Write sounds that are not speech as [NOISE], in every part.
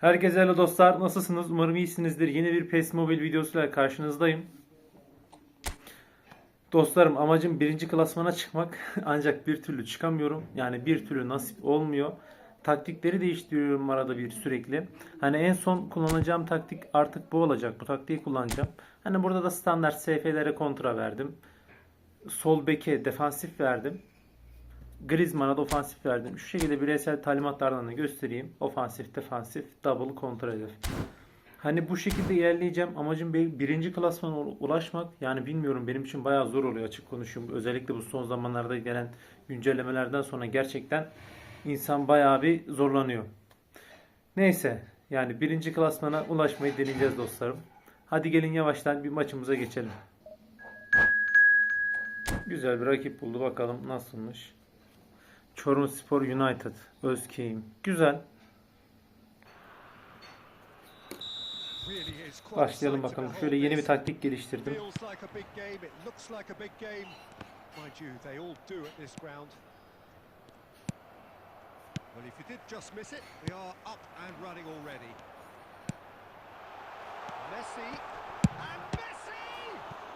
Herkese hello dostlar. Nasılsınız? Umarım iyisinizdir. Yeni bir PES Mobile videosuyla karşınızdayım. Dostlarım amacım birinci klasmana çıkmak. [LAUGHS] Ancak bir türlü çıkamıyorum. Yani bir türlü nasip olmuyor. Taktikleri değiştiriyorum arada bir sürekli. Hani en son kullanacağım taktik artık bu olacak. Bu taktiği kullanacağım. Hani burada da standart SF'lere kontra verdim. Sol beke defansif verdim. Griezmann'a da ofansif verdim. Şu şekilde bireysel talimatlardan da göstereyim. Ofansif, defansif, double, kontra hedef. Hani bu şekilde ilerleyeceğim. Amacım bir- birinci klasmana ulaşmak. Yani bilmiyorum benim için bayağı zor oluyor açık konuşayım. Özellikle bu son zamanlarda gelen güncellemelerden sonra gerçekten insan bayağı bir zorlanıyor. Neyse yani birinci klasmana ulaşmayı deneyeceğiz dostlarım. Hadi gelin yavaştan bir maçımıza geçelim. Güzel bir rakip buldu bakalım nasılmış. Çorum Spor United. Özkeyim. Güzel. Başlayalım bakalım. Şöyle yeni bir taktik geliştirdim. They. Well, if you did just miss it, we are up and running already. Messi and Messi. It's a loose and the keeper couldn't hold.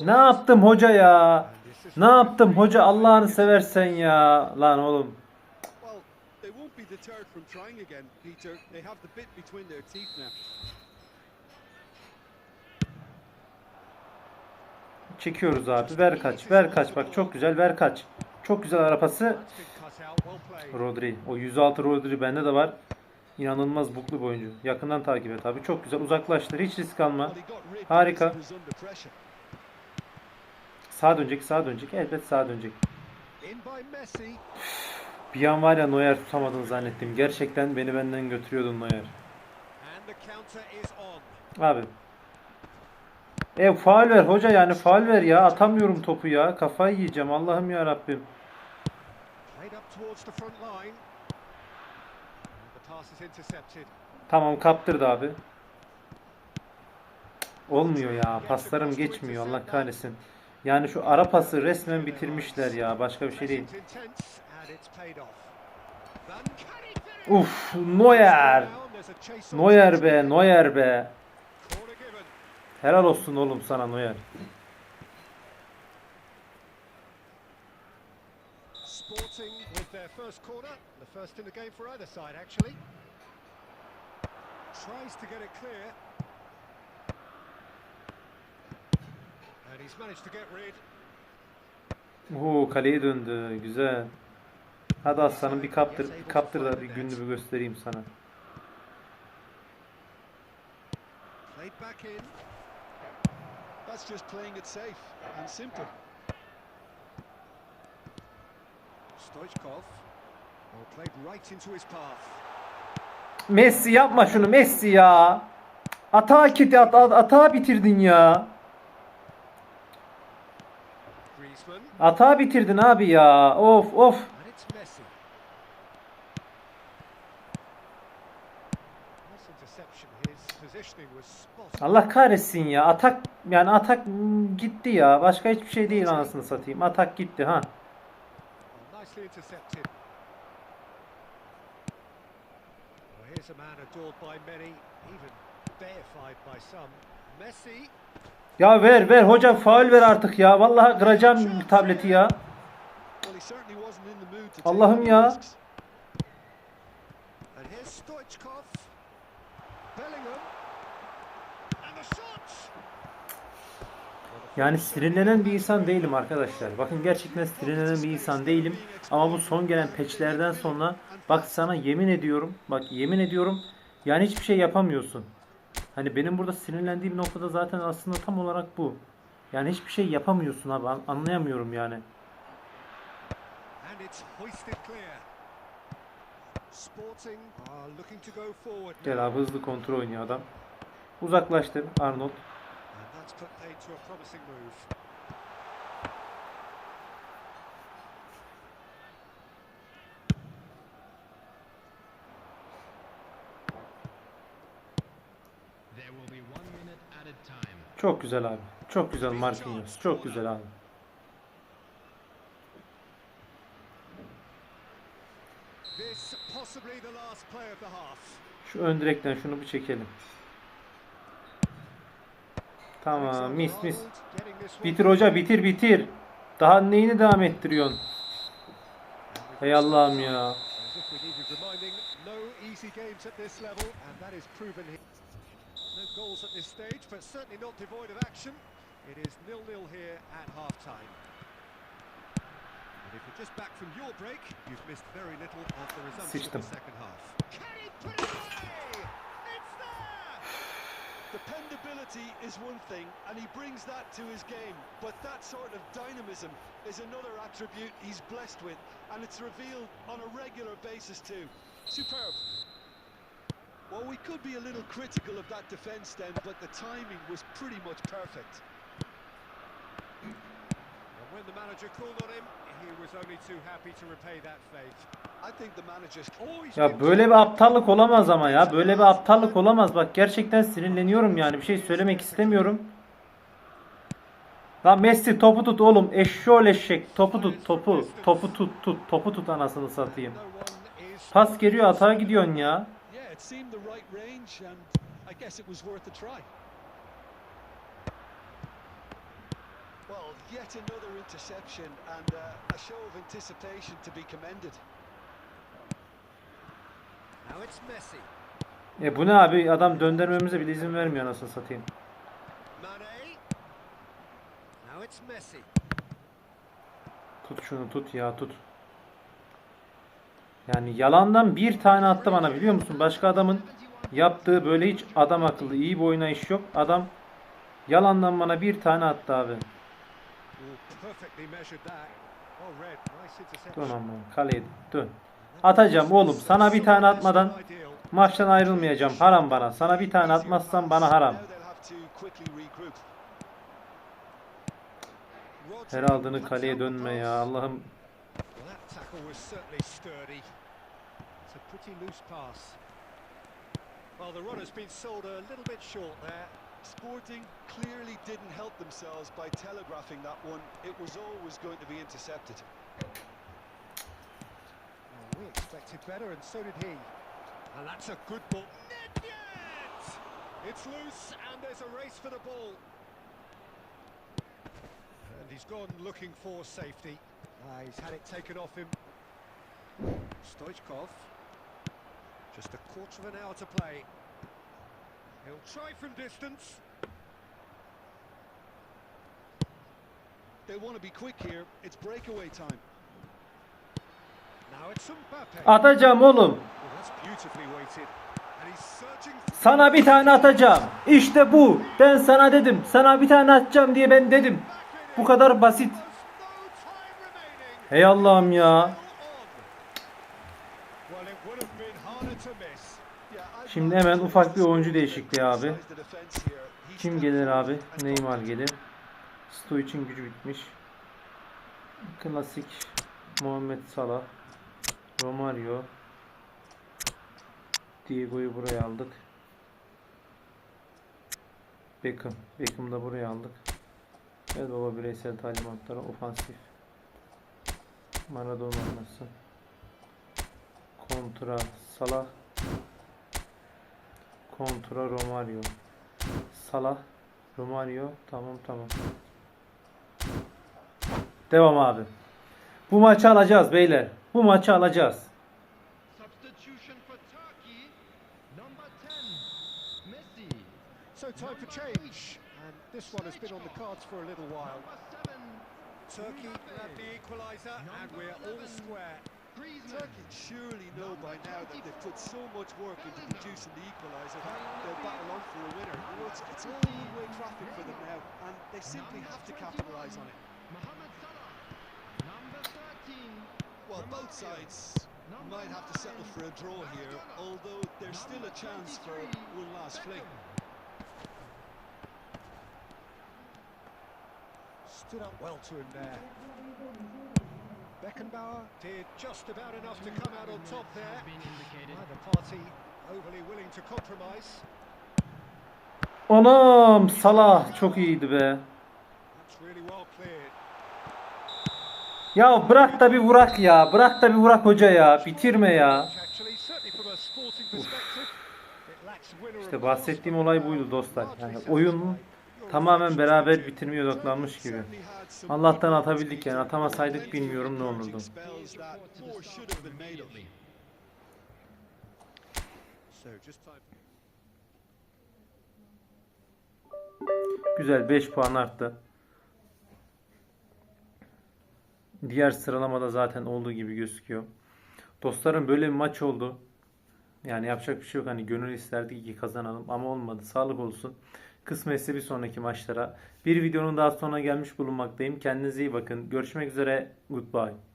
Ne yaptım hoca ya? Ne yaptım hoca Allah'ını seversen ya. Lan oğlum. Çekiyoruz abi. Ver kaç. Ver kaç. Bak çok güzel. Ver kaç. Çok güzel arapası. Rodri. O 106 Rodri bende de var. İnanılmaz buklu bir oyuncu. Yakından takip et abi. Çok güzel. Uzaklaştır. Hiç risk alma. Harika. Sağa dönecek. Sağa dönecek. Elbet sağa dönecek. Bir an var ya Neuer tutamadığını zannettim. Gerçekten beni benden götürüyordun Neuer. Abi. E faul ver hoca yani faul ver ya. Atamıyorum topu ya. Kafayı yiyeceğim. Allah'ım ya Rabbim. Played up towards the front line. The pass is intercepted. Tamam kaptırdı abi. Olmuyor ya. Paslarım geçmiyor. Allah kahretsin. Yani şu ara pası resmen bitirmişler ya. Başka bir şey değil. Uf Neuer. Neuer be Neuer be. Helal olsun oğlum sana Neuer. Sporting with their first corner, the first in the game for either side actually. Tries to get it clear. And he's managed to get rid. Oo kaleye döndü. Güzel. Hadi aslanım bir kaptır. Bir kaptır da bir gününü bir göstereyim sana. Played back in. That's just playing it safe and simple. Stoichkov. Well, played right into his path. Messi yapma şunu Messi ya. Atağı kiti at, at, atağı bitirdin ya. Atağı bitirdin abi ya. Of of. Allah kahretsin ya. Atak yani atak gitti ya. Başka hiçbir şey değil anasını satayım. Atak gitti ha. Nicely intercepted. Well, here's a man adored by many, even deified by some. Messi. Ya ver ver hocam faul ver artık ya. Vallahi kıracağım tableti ya. Well, he Yani sinirlenen bir insan değilim arkadaşlar. Bakın gerçekten sinirlenen bir insan değilim. Ama bu son gelen patchlerden sonra bak sana yemin ediyorum. Bak yemin ediyorum. Yani hiçbir şey yapamıyorsun. Hani benim burada sinirlendiğim noktada zaten aslında tam olarak bu. Yani hiçbir şey yapamıyorsun abi. An- Anlayamıyorum yani. Gel abi hızlı kontrol oynuyor adam. Uzaklaştır Arnold. That's put paid to a promising move. There will be one minute at a time. Çok güzel abi. Çok güzel Marquinhos. Çok güzel abi. This possible Possibly the last play of the half. Şu ön direkten şunu bir çekelim. Tamam mis mis. Bitir hoca bitir bitir. Daha neyini devam ettiriyorsun? Ey Allah'ım ya. Sıçtım. Dependability is one thing, and he brings that to his game. But that sort of dynamism is another attribute he's blessed with, and it's revealed on a regular basis too. Superb. Well, we could be a little critical of that defence then, but the timing was pretty much perfect. And when the manager called on him, he was only too happy to repay that faith. Always Ya böyle bir aptallık olamaz ama ya. Böyle bir aptallık olamaz. Bak gerçekten sinirleniyorum yani. Bir şey söylemek istemiyorum. Lan Messi topu tut oğlum. Eşşoğlu eşek. Topu tut topu. Topu tut tut. Topu tut anasını satayım. Pas geliyor atağa gidiyorsun ya. Well, yet another interception and uh, a show of anticipation to be commended. Now it's Messi. E bu ne abi? Adam döndürmemize bile izin vermiyor anasını satayım. Tut şunu tut ya tut. Yani yalandan bir tane attı bana biliyor musun? Başka adamın yaptığı böyle hiç adam akıllı iyi bir oynayış yok. Adam yalandan bana bir tane attı abi. Oh. Dön ama kaleye dön. Atacağım oğlum. Sana bir tane atmadan maçtan ayrılmayacağım. Haram bana. Sana bir tane atmazsam bana haram. Her aldığını kaleye dönme ya. Allah'ım. Well, the runner's been sold a little bit short there. Sporting clearly didn't help themselves by telegraphing that one. It was always going to be intercepted. Better, and so did he. And that's a good ball. It's loose, and there's a race for the ball. And he's gone looking for safety. Ah, he's had it taken off him. Stoichkov. Just a quarter of an hour to play. He'll try from distance. They want to be quick here. It's breakaway time. Searching for Sana bir tane atacağım. İşte bu. Ben sana dedim. Sana bir tane atacağım diye ben dedim. Bu kadar basit. Hey Allah'ım ya. Şimdi hemen ufak bir oyuncu değişikliği abi. Kim gelir abi? Neymar gelir. Stoic'in gücü bitmiş. Klasik Muhammed Salah. Romario. Diego'yu buraya aldık. Beckham. Beckham'ı da buraya aldık. Evet baba bireysel talimatlara ofansif. Maradona oynasın. Kontra Salah. Kontra Romario. Salah, Romario. Tamam tamam. Devam abi. Bu maçı alacağız beyler. Bu maçı alacağız. Substitution for Turkey. Number 10, Messi. So time for change. And this one has been on the cards for a little while. 7, Turkey grab the equaliser, and we're all square. Griezmann. Turkey surely know by now that they've put so much work into producing the equaliser that they'll battle on for a winner. You know, it's, it's all one-way traffic for them now, and they simply have to capitalise on it. Mohamed Salah. Number 13, Well, both sides might have to settle for a draw here, although there's still a chance for one last fling. Stood up well to him there. Beckenbauer did just about enough to come out on top there. been indicated. Neither party overly willing to compromise. Anam Salah çok iyiydi be. That's really well cleared. Ya bırak da bir vurak ya. Bırak da bir vurak hoca ya. Bitirme ya. İşte bahsettiğim olay buydu dostlar. Yani oyun tamamen beraber bitirmeye odaklanmış gibi. Allah'tan atabildik yani atamasaydık bilmiyorum ne olurdu. Güzel 5 puan arttı. Diğer sıralamada zaten olduğu gibi gözüküyor. Dostlarım böyle bir maç oldu. Yani yapacak bir şey yok. Hani gönül isterdik ki kazanalım ama olmadı. Sağlık olsun. Kısmetse bir sonraki maçlara. Bir videonun daha sonuna gelmiş bulunmaktayım. Kendinize iyi bakın. Görüşmek üzere. Goodbye.